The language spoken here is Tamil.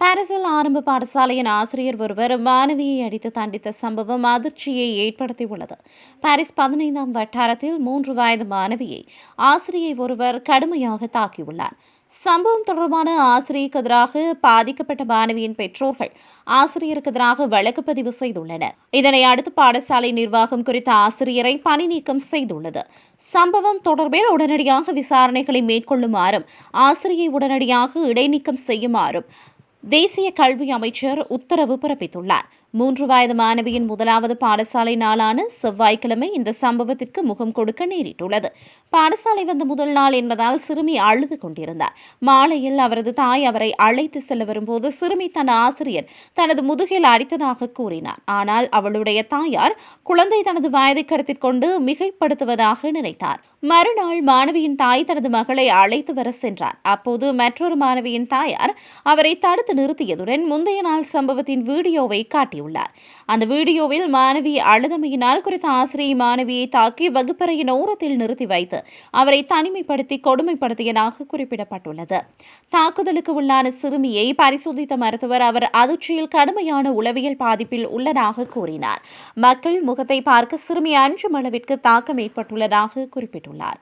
பாரிஸில் ஆரம்ப பாடசாலையின் ஆசிரியர் ஒருவர் மாணவியை அடித்து தண்டித்த சம்பவம் அதிர்ச்சியை ஏற்படுத்தியுள்ளது. பாரிஸ் பதினைந்தாம் வட்டாரத்தில் மூன்று வயது மாணவியை ஆசிரியை ஒருவர் கடுமையாக தாக்கியுள்ளார். சம்பவம் தொடர்பான ஆசிரியருக்கு எதிராக பாதிக்கப்பட்ட மாணவியின் பெற்றோர்கள் ஆசிரியருக்கு எதிராக வழக்கு பதிவு செய்துள்ளனர். இதனை அடுத்து பாடசாலை நிர்வாகம் குறித்த ஆசிரியரை பணி நீக்கம் செய்துள்ளது. சம்பவம் தொடர்பில் உடனடியாக விசாரணைகளை மேற்கொள்ளுமாறும் ஆசிரியை உடனடியாக இடைநீக்கம் செய்யுமாறும் தேசிய கல்வி அமைச்சர் உத்தரவு பிறப்பித்துள்ளார். மூன்று வயது மாணவியின் முதலாவது பாடசாலை நாளான செவ்வாய்க்கிழமை இந்த சம்பவத்திற்கு முகம் கொடுக்க நேரிட்டுள்ளது. பாடசாலை வந்த முதல் நாள் என்பதால் சிறுமி அழுது கொண்டிருந்தார். மாலையில் அவரது தாய் அவரை அழைத்து செல்ல வரும்போது சிறுமி தன் ஆசிரியர் தனது முதுகில் அடித்ததாக கூறினார். ஆனால் அவளுடைய தாயார் குழந்தை தனது வயதை கருத்தில் கொண்டு மிகைப்படுத்துவதாக நினைத்தார். மறுநாள் மாணவியின் தாய் தனது மகளை அழைத்து வர சென்றார். அப்போது மற்றொரு மாணவியின் தாயார் அவரை தடுத்து நிறுத்தியதுடன் முந்தைய நாள் சம்பவத்தின் வீடியோவை காட்டியுள்ளார். அந்த வீடியோவில் மாணவி அழுதமையினால் குறித்த ஆசிரியை மாணவியை தாக்கி வகுப்பறையின் ஓரத்தில் நிறுத்தி வைத்து அவரை தனிமைப்படுத்தி கொடுமைப்படுத்தியதாக குறிப்பிடப்பட்டுள்ளது. தாக்குதலுக்கு உள்ளான சிறுமியை பரிசோதித்த மருத்துவர் அவர் அதிர்ச்சியில் கடுமையான உளவியல் பாதிப்பில் உள்ளதாக கூறினார். மக்கள் முகத்தை பார்க்க சிறுமி அன்று அளவிற்கு தாக்கம் ஏற்பட்டுள்ளதாக குறிப்பிட்டுள்ளார்.